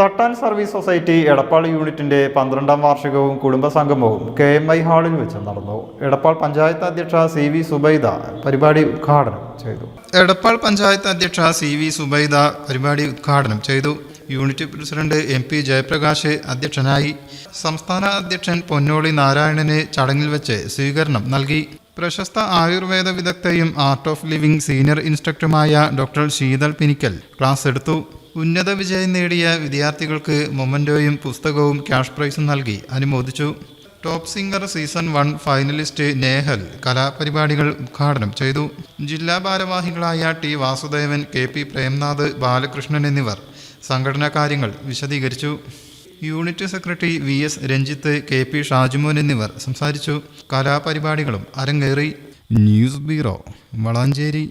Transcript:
തട്ടാൻ service society Edappal യൂണിറ്റിന്റെ പന്ത്രണ്ടാം വാർഷികവും കുടുംബസംഗമവും കെ എം ഐ ഹാളിൽ വെച്ച് നടന്നു. എടപ്പാൾ പഞ്ചായത്ത് അധ്യക്ഷ സി വി സുബൈദ പരിപാടി ഉദ്ഘാടനം ചെയ്തു. എടപ്പാൾ പഞ്ചായത്ത് അധ്യക്ഷ സി വി സുബൈദ പരിപാടി ഉദ്ഘാടനം ചെയ്തു. Unit president M P Jayaprakash അധ്യക്ഷനായി. സംസ്ഥാന അധ്യക്ഷൻ പൊന്നോളി നാരായണന് ചടങ്ങിൽ വെച്ച് സ്വീകരണം നൽകി. പ്രശസ്ത ആയുർവേദ വിദഗ്ധയും ആർട്ട് ഓഫ് ലിവിംഗ് സീനിയർ ഇൻസ്ട്രക്ടറുമായ ഡോക്ടർ ശീതൾ പിനിക്കൽ ക്ലാസ് എടുത്തു. ഉന്നത വിജയം നേടിയ വിദ്യാർത്ഥികൾക്ക് മൊമന്റോയും പുസ്തകവും ക്യാഷ് പ്രൈസും നൽകി. അനുമോദിച്ചു. Top singer season one finalist Nehal കലാപരിപാടികൾ ഉദ്ഘാടനം ചെയ്തു. ജില്ലാ ഭാരവാഹികളായ T Vasudevan K P Premnath Balakrishnan എന്നിവർ സംഘടനാ കാര്യങ്ങൾ വിശദീകരിച്ചു. Unit secretary V S Ranjith K P Shajumon എന്നിവർ സംസാരിച്ചു. കലാപരിപാടികളും അരങ്ങേറി. News bureau Valanchery.